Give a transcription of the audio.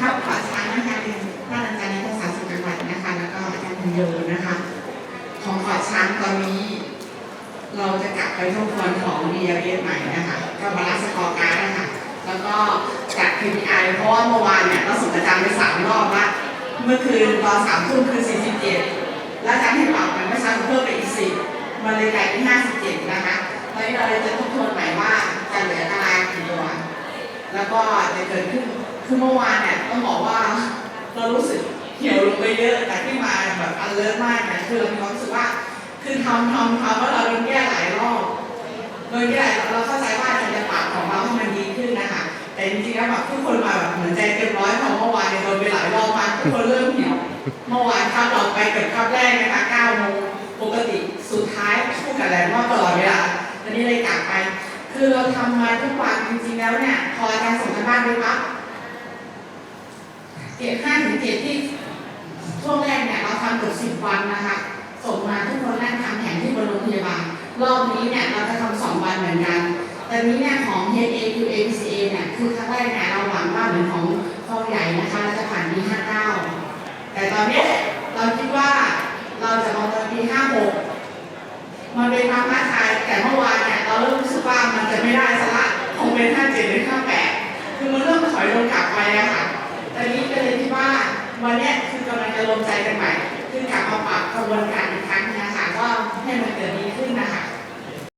ครับขอช้างนะคะเป็นท่านอาจารย์ในภาษาสุจังหวัดนะคะ แล้วก็อาจารย์พิญโยนะคะ ของขอช้างตอนนี้ เราจะกลับไปทบทวนของ b ีเอใหม่นะคะก็มาลัสกอร์การ์ดนะคะแล้วก็จัด KPI เพราะว่าเมื่อวานเนี่ยเราส่งอาจารย์ไปสามรอบละเมื่อคืนตอนสามทุ่มคือ47แล้วอาจารย์ให้ปรับมันเมื่อเช้าเพิ่มไปอีก10มันเลยกลายเป็น57นะคะตอนนี้เราเลยจะทบทวนใหม่ว่าจะเหลือตารางกี่ตัว แล้วก็จะเกิดขึ้น คือเมื่อวานเนี่ยต้องบอกว่าเรารู้สึกเหี่ยวลงไปเยอะแต่ที่มาแบบอันเลิศมากเนี่ยคือเรามีความรู้สึกว่าคือทำทำทำแล้วเราโดนแก้หลายรอบโดยที่เราเข้าใจว่าจะปรับของเราให้มันดีขึ้นนะคะแต่จริงๆแล้วแบบทุกคนมาแบบเหมือนใจเต็มร้อยพอเมื่อวานเนี่ยโดนไปหลายรอบมากทุกคนเริ่มเหี่ยวเมื่อวานครับเราไปเกิดครับแรกนะคะ9โมงปกติสุดท้ายพูดกันแล้วว่าตลอดเวลาตอนนี้เลยกลับไป คือเราทำมาทุกวันจริงๆแล้วเนี่ยพออาจารย์ส่งกันบ้านไปปั๊บ เกรดห้าถึงเกรดที่ช่วงแรกเนี่ยเราทำเกือบสิบวันนะคะส่งมาทุกคนนั่งทำแผนที่บนโรงพยาบาลรอบนี้เนี่ยเราจะทำสองวันเหมือนกันแต่นี้เนี่ยของ HA Q A P C A เนี่ยคือครั้งแรกเนี่ยเราหวังว่าเหมือนของคลองใหญ่นะคะเราจะผ่านปี59แต่ตอนนี้เราคิดว่าเราจะมองตอนปี56มันเป็นความท้าทายแต่เมื่อวานเนี่ยเราเริ่มรู้สึกว่ามันจะไม่ได้สละคงเป็น57หรือ58คือมันเริ่มถอยลงกลับไปอะค่ะ ตอนนี้ก็เลยคิดว่าวันนี้คือกำลังจะรวมใจกันใหม่ คือกลับมาปรับกระบวนการอีก